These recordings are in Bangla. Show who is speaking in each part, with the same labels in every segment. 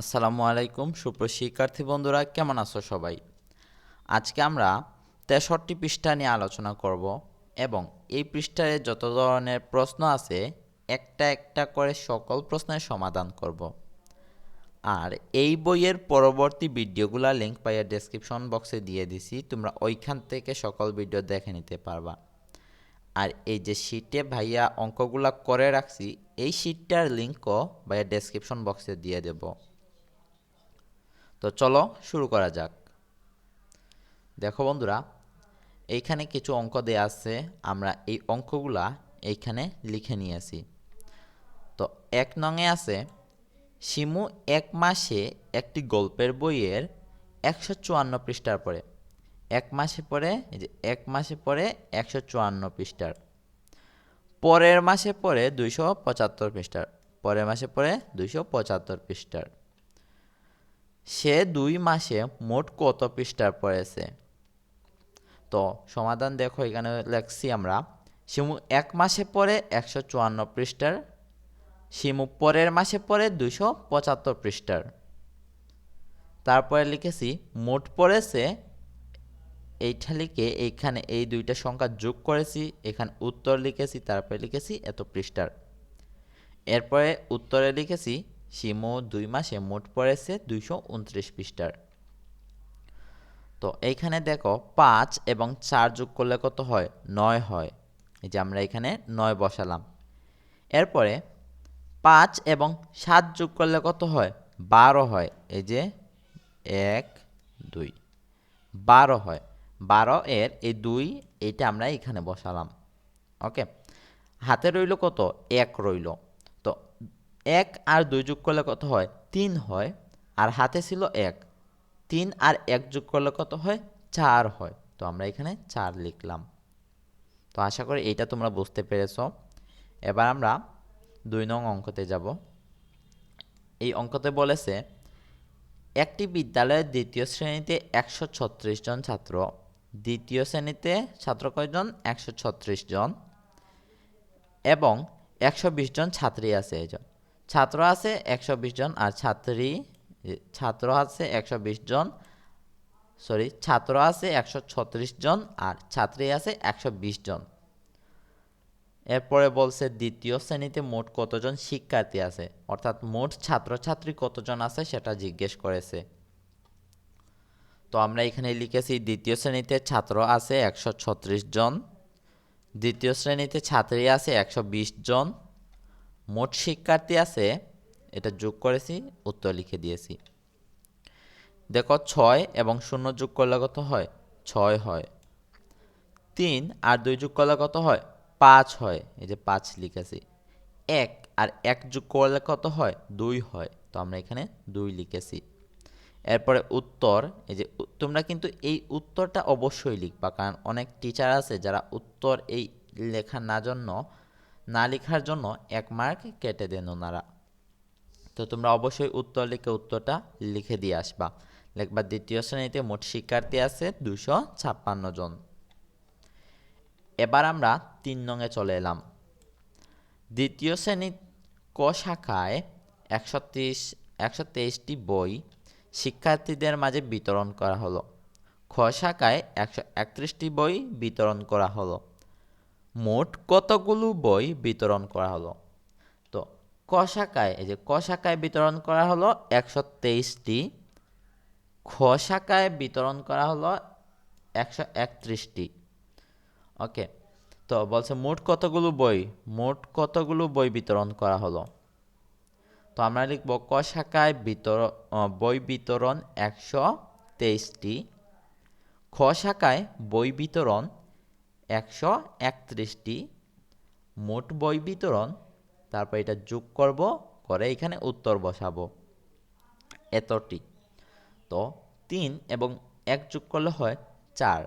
Speaker 1: আসসালামু আলাইকুম সুপ্রশিক্ষার্থী বন্ধুরা, কেমন আছো সবাই? আজকে আমরা তেষট্টি পৃষ্ঠা নিয়ে আলোচনা করব এবং এই পৃষ্ঠায় যত ধরনের প্রশ্ন আছে, একটা একটা করে সকল প্রশ্নের সমাধান করব। আর এই বইয়ের পরবর্তী ভিডিওগুলা লিঙ্ক পাইয়া ডেসক্রিপশন বক্সে দিয়ে দিছি, তোমরা ওইখান থেকে সকল ভিডিও দেখে নিতে পারবা। আর এই যে শিটে ভাইয়া অঙ্কগুলা করে রাখছি, এই শিটটার লিঙ্কও ভাইয়া ডেসক্রিপশন বক্সে দিয়ে দেব। তো চলো শুরু করা যাক। দেখো বন্ধুরা, এইখানে কিছু অঙ্ক দেয়া আছে, আমরা এই অঙ্কগুলা এইখানে লিখে নিয়েছি। তো এক নঙে আছে, শিমু এক মাসে একটি গল্পের বইয়ের একশো চুয়ান্ন পৃষ্ঠার পরে এক মাসে পরে এই যে এক মাসে পরে একশো চুয়ান্ন পৃষ্ঠার। পরের মাসে পরে দুইশো পঁচাত্তর পৃষ্ঠার। পরের মাসে পরে দুইশো পঁচাত্তর পৃষ্ঠার। সে দুই মাসে মোট কত পৃষ্ঠার পড়েছে তো সমাধান দেখো, এখানে লেখছি আমরা, শিমু এক মাসে পরে একশো চুয়ান্ন পৃষ্ঠার, শিমু পরের মাসে পরে দুইশো পঁচাত্তর পৃষ্ঠার। তারপরে লিখেছি, মোট পড়েছে, এইটা লিখে এইখানে এই দুইটা সংখ্যা যোগ করেছি, এখানে উত্তর লিখেছি, তারপরে লিখেছি এত পৃষ্ঠার। এরপরে উত্তরে লিখেছি শিমু দুই মাসে মোট পড়েছে দুইশো উনত্রিশ পৃষ্ঠার। তো এইখানে দেখো পাঁচ এবং চার যোগ করলে কত হয়? নয় হয়। এই যে আমরা এখানে নয় বসালাম। এরপরে পাঁচ এবং সাত যোগ করলে কত হয়? বারো হয়। এই যে এক, দুই। বারো হয়। বারো এর এই দুই এটা আমরা এখানে বসালাম। ওকে? হাতে রইল কত? এক রইল। এক আর দুই যোগ করলে কত হয়? তিন হয়। আর হাতে ছিল এক। তিন আর এক যোগ করলে কত হয়? চার হয়। তো আমরা এখানে চার লিখলাম। তো আশা করি এইটা তোমরা বুঝতে পেরেছ। এবার আমরা দুই নং অঙ্কতে যাব। এই অঙ্কতে বলেছে, একটি বিদ্যালয়ের দ্বিতীয় শ্রেণীতে একশো ছত্রিশ জন ছাত্র। দ্বিতীয় শ্রেণীতে ছাত্র কয়জন? একশো ছত্রিশ জন। এবং একশো বিশ জন ছাত্রী আছে এজন। ছাত্র আছে একশো বিশ জন আর ছাত্রী ছাত্র আছে একশো বিশ জন, সরি, ছাত্র আছে একশো ছত্রিশ জন আর ছাত্রী আছে একশো বিশ জন। এরপরে বলছে দ্বিতীয় শ্রেণীতে মোট কতজন শিক্ষার্থী আছে? অর্থাৎ মোট ছাত্রছাত্রী কতজন আছে সেটা জিজ্ঞেস করেছে। তো আমরা এখানে লিখেছি দ্বিতীয় শ্রেণীতে ছাত্র আছে একশো ছত্রিশ জন, দ্বিতীয় শ্রেণীতে ছাত্রী আছে একশো বিশ জন মোট শিক্ষার্থী আছে, এটা যোগ করেছি, উত্তর লিখে দিয়েছি। দেখো ছয় এবং শূন্য যোগ করলে কত হয়? ছয় হয়। তিন আর দুই যোগ করলে কত হয়? পাঁচ হয়। এই যে পাঁচ লিখেছি। এক আর এক যোগ করলে কত হয়? দুই হয়। তো আমরা এখানে দুই লিখেছি। এরপরে উত্তর, এই যে তোমরা কিন্তু এই উত্তরটা অবশ্যই লিখবা, কারণ অনেক টিচার আছে যারা উত্তর এই লেখা না জন্য লেখার জন্য এক মার্ক কেটে দেন ওনারা। তো তোমরা অবশ্যই উত্তর লিখে উত্তরটা লিখে দিয়ে আসবা। লিখবা দ্বিতীয় শ্রেণীতে মোট শিক্ষার্থী আছে দুশো ছাপ্পান্ন জন। এবার আমরা তিন নঙে চলে এলাম। দ্বিতীয় শ্রেণি ক শাখায় একশো তেইশ একশো তেইশটি বই শিক্ষার্থীদের মাঝে বিতরণ করা হলো। খ শাখায় একশো একত্রিশটি বই বিতরণ করা হলো। মোট কতগুলো বই বিতরণ করা হলো? তো ক শাখায় এই যে ক শাখায় বিতরণ করা হলো একশো তেইশটি খ শাখায় বিতরণ করা হলো একশো একত্রিশটি। ওকে, তো বলছে মোট কতগুলো বই? মোট কতগুলো বই বিতরণ করা হলো? তো আমরা লিখব ক শাখায় বিতর বই বিতরণ একশো তেইশটি খ শাখায় বই বিতরণ একশো একত্রিশটি মোট বই বিতরণ, তারপর এটা যোগ করব, করে এখানে উত্তর বসাবো। এতটি। তো তিন এবং এক যোগ করলে হয় চার।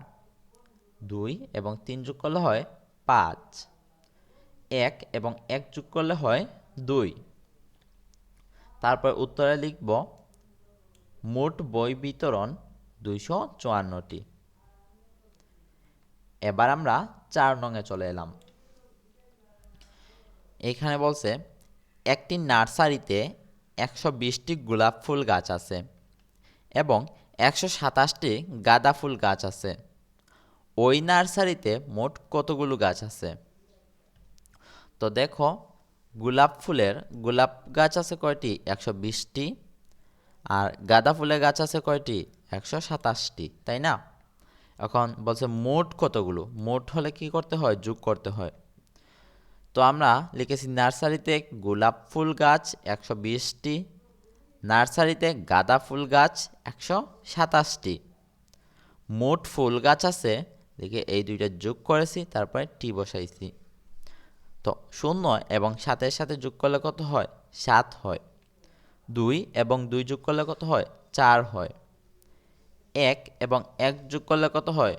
Speaker 1: দুই এবং তিন যোগ করলে হয় পাঁচ। এক এবং এক যোগ করলে হয় দুই। তারপর উত্তরে লিখব, মোট বই বিতরণ দুইশো চুয়ান্নটি। এবার আমরা চার নঙে চলে এলাম। এখানে বলছে, একটি নার্সারিতে একশো বিশটি গোলাপ ফুল গাছ আছে এবং একশো সাতাশটি গাঁদা ফুল গাছ আছে। ওই নার্সারিতে মোট কতগুলো গাছ আছে? তো দেখো, গোলাপ ফুলের, গোলাপ গাছ আছে কয়টি? একশো বিশটি। আর গাঁদা ফুলের গাছ আছে কয়টি? একশো সাতাশটি, তাই না? এখন বলছে মোট কতগুলো? মোট হলে কি করতে হয়? যোগ করতে হয়। তো আমরা লিখেছি, নার্সারিতে গোলাপ ফুল গাছ একশো বিশটি, নার্সারিতে গাঁদা ফুল গাছ একশো সাতাশটি। মোট ফুল গাছ আছে, দেখে এই দুইটা যোগ করেছি, তারপরে টি বসাইছি। তো শূন্য এবং সাতের সাথে যোগ করলে কত হয়? সাত হয়। দুই এবং দুই যোগ করলে কত হয়? চার হয়। এক এবং এক যোগ করলে কত হয়?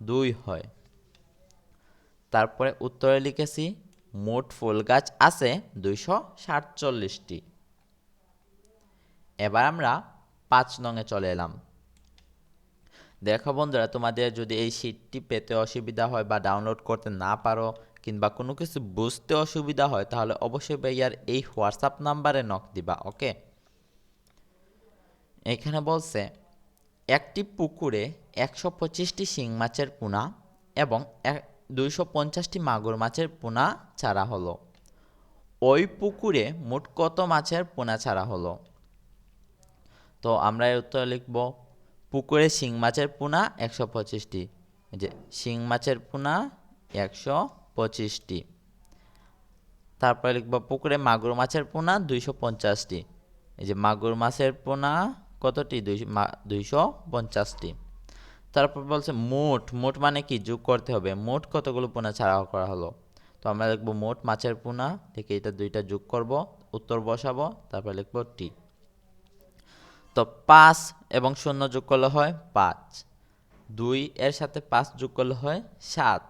Speaker 1: দুই হয়। তারপরে উত্তরে লিখেছি, মোট ফুল গাছ আছে দুইশো সাতচল্লিশটি। এবার আমরা পাঁচ নঙে চলে এলাম। দেখো বন্ধুরা, তোমাদের যদি এই শীটটি পেতে অসুবিধা হয় বা ডাউনলোড করতে না পারো কিংবা কোনো কিছু বুঝতে অসুবিধা হয়, তাহলে অবশ্যই ভাইয়ার এই হোয়াটসঅ্যাপ নাম্বারে নক দিবা ওকে এখানে বলছে একটি পুকুরে একশো পঁচিশটি শিং মাছের পোনা এবং দুইশো পঞ্চাশটি মাগুর মাছের পোনা ছাড়া হলো। ওই পুকুরে মোট কত মাছের পোনা ছাড়া হলো? তো আমরা এর উত্তর লিখব, পুকুরে শিং মাছের পোনা একশো পঁচিশটি যে শিং মাছের পোনা একশো পঁচিশটি। তারপরে লিখব, পুকুরে মাগুর মাছের পোনা দুইশো পঞ্চাশটি, এই যে মাগুর মাছের পোনা কতটি? দুইশো পঞ্চাশটি। তারপর বলছে মোট মোট মানে কি? যোগ করতে হবে। মোট কতগুলো পোনা ছাড়া করা হলো? তো আমরা লিখব মোট মাছের পোনা থেকে এটা দুইটা যোগ করব, উত্তর বসাবো, তারপর লিখব টি। তো পাঁচ এবং শূন্য যোগ করলে হয় পাঁচ। দুই এর সাথে পাঁচ যোগ করলে হয় সাত।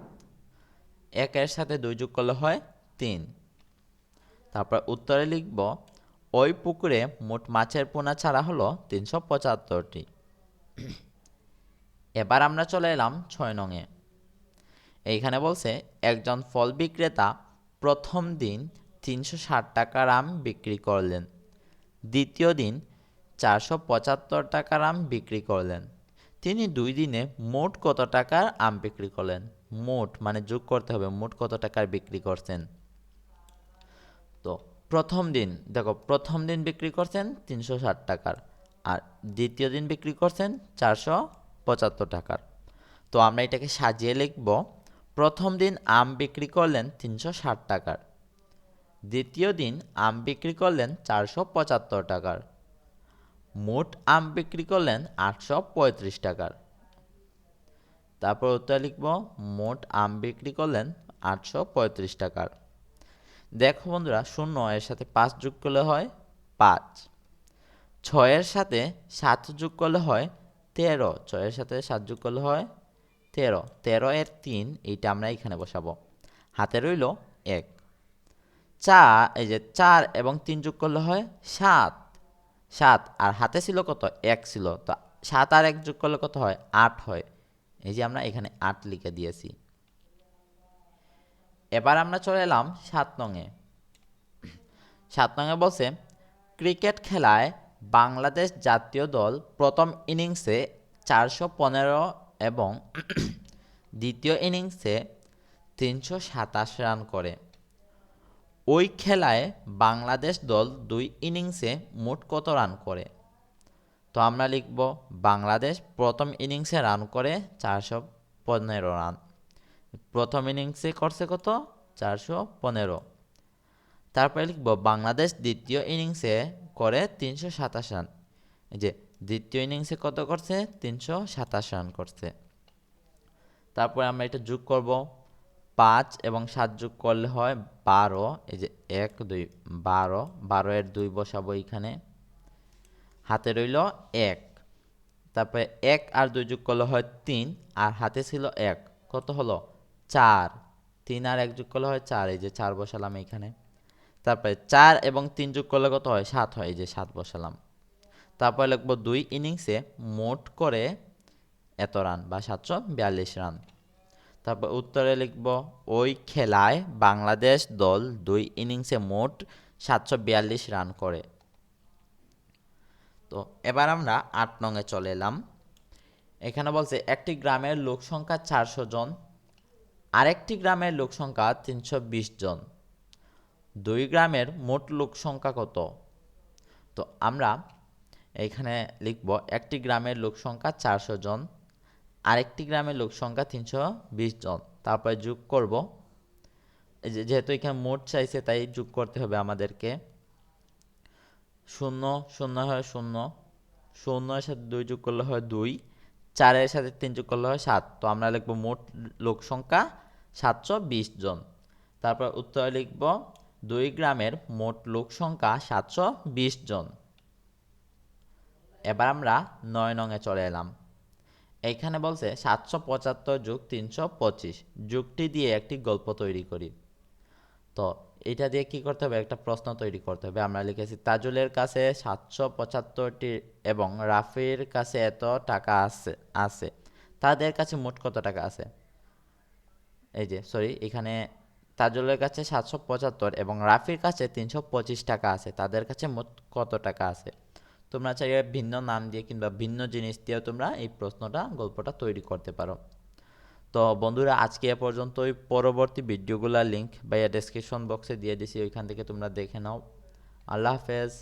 Speaker 1: এক এর সাথে দুই যোগ করলে হয় তিন। তারপর উত্তরে লিখব ওই পুকুরে মোট মাছের পোনা ছাড়া হলো তিনশো পঁচাত্তরটি। এবার আমরা চলে এলাম ছয় নঙে এইখানে বলছে, একজন ফল বিক্রেতা প্রথম দিন তিনশো ষাট টাকার আম বিক্রি করলেন। দ্বিতীয় দিন চারশো পঁচাত্তর টাকার আম বিক্রি করলেন। তিনি দুই দিনে মোট কত টাকার আম বিক্রি করলেন? মোট মানে যোগ করতে হবে, মোট কত টাকার বিক্রি করছেন? প্রথম দিন, দেখো, প্রথম দিন বিক্রি করছেন তিনশো ষাট টাকার আর দ্বিতীয় দিন বিক্রি করছেন চারশো পঁচাত্তর টাকার। তো আমরা এটাকে সাজিয়ে লিখব, প্রথম দিন আম বিক্রি করলেন তিনশো ষাট টাকার, দ্বিতীয় দিন আম বিক্রি করলেন চারশো পঁচাত্তর টাকার, মোট আম বিক্রি করলেন আটশো পঁয়ত্রিশ টাকার। তারপর উত্তর লিখব, মোট আম বিক্রি করলেন আটশো পঁয়ত্রিশ টাকার। দেখো বন্ধুরা, শূন্য, এর সাথে পাঁচ যোগ করলে হয় পাঁচ। ছয়ের সাথে সাত যোগ করলে হয় তেরো। ছয়ের সাথে সাত যোগ করলে হয় তেরো। তেরো এর তিন, এইটা আমরা এখানে বসাবো। হাতে রইল এক। চার, এই যে চার এবং তিন যোগ করলে হয় সাত। সাত, আর হাতে ছিল কত? এক ছিল। তো সাত আর এক যোগ করলে কত হয়? আট হয়। এই যে আমরা এখানে আট লিখে দিয়েছি। এবার আমরা চলে এলাম সাত নঙে। সাত নঙে বলছে, ক্রিকেট খেলায় বাংলাদেশ জাতীয় দল প্রথম ইনিংসে চারশো পনেরো এবং দ্বিতীয় ইনিংসে তিনশো সাতাশ রান করে। ওই খেলায় বাংলাদেশ দল দুই ইনিংসে মোট কত রান করে? তো আমরা লিখব, বাংলাদেশ প্রথম ইনিংসে রান করে চারশো পনেরো রান। প্রথম ইনিংসে করছে কত? চারশো পনেরো। তারপরে লিখব, বাংলাদেশ দ্বিতীয় ইনিংসে করে তিনশো সাতাশ রান। এই যে, দ্বিতীয় ইনিংসে কত করছে? তিনশো সাতাশ রান করছে। তারপরে আমরা এটা যোগ করব, পাঁচ এবং সাত যোগ করলে হয় বারো। এই যে, এক, দুই, বারো। বারো এর দুই বসাবো এইখানে। হাতে রইল এক। তারপরে এক আর দুই যোগ করলে হয় তিন, আর হাতে ছিল এক। কত হলো? চার। তিন আর এক যোগ করলে হয় চার, এই যে চার বসালাম এইখানে। তারপরে চার এবং তিন যোগ করলে কত হয়? সাত হয়, এই যে সাত বসালাম। তারপরে লিখব দুই ইনিংসে মোট করে এত রান বা সাতশো বিয়াল্লিশ রান। তারপর উত্তরে লিখব, ওই খেলায় বাংলাদেশ দল দুই ইনিংসে মোট সাতশো বিয়াল্লিশ রান করে। তো এবার আমরা আট নঙে চলে এলাম। এখানে বলছে, একটি গ্রামের লোক সংখ্যা চারশো জন। আরেকটি গ্রামের লোক সংখ্যা তিনশো বিশ জন। দুই গ্রামের মোট লোক সংখ্যা কত? তো আমরা এখানে লিখব একটি গ্রামের লোক সংখ্যা চারশো জন, আরেকটি গ্রামের লোক সংখ্যা তিনশো বিশ জন। তারপরে যোগ করব। যেহেতু এখানে মোট চাইছে, তাই যোগ করতে হবে আমাদেরকে। শূন্য শূন্য হয় শূন্য শূন্যের সাথে দুই যোগ করলে হয় দুই। চারের সাথে তিন যোগ করলে হয় সাত। তো আমরা লিখব মোট লোক সংখ্যা সাতশো বিশ জন। তারপর উত্তরে লিখব দুই গ্রামের মোট লোক সংখ্যা সাতশো বিশ জন। এবার আমরা নয় নঙে চলে এলাম। এখানে বলছে সাতশো পঁচাত্তর যোগ তিনশো পঁচিশ। যুগটি দিয়ে একটি গল্প তৈরি করি। তো এটা দিয়ে কি করতে হবে? একটা প্রশ্ন তৈরি করতে হবে। আমরা লিখেছি, তাজুলের কাছে সাতশো পঁচাত্তরটি এবং রাফির কাছে এত টাকা আছে আছে। তাদের কাছে মোট কত টাকা আছে? এই যে সরি এখানে তাজুলের কাছে সাতশো পঁচাত্তর এবং রাফির কাছে তিনশো পঁচিশ টাকা আছে। তাদের কাছে মোট কত টাকা আছে? তোমরা চাইলে ভিন্ন নাম দিয়ে কিংবা ভিন্ন জিনিস দিয়েও তোমরা এই প্রশ্নটা, গল্পটা তৈরি করতে পারো। তো বন্ধুরা, আজকে এ পর্যন্তই। পরবর্তী ভিডিওগুলোর লিঙ্ক বা ডেসক্রিপশন বক্সে দিয়ে দিছি, ওইখান থেকে তোমরা দেখে নাও। আল্লাহ হাফেজ।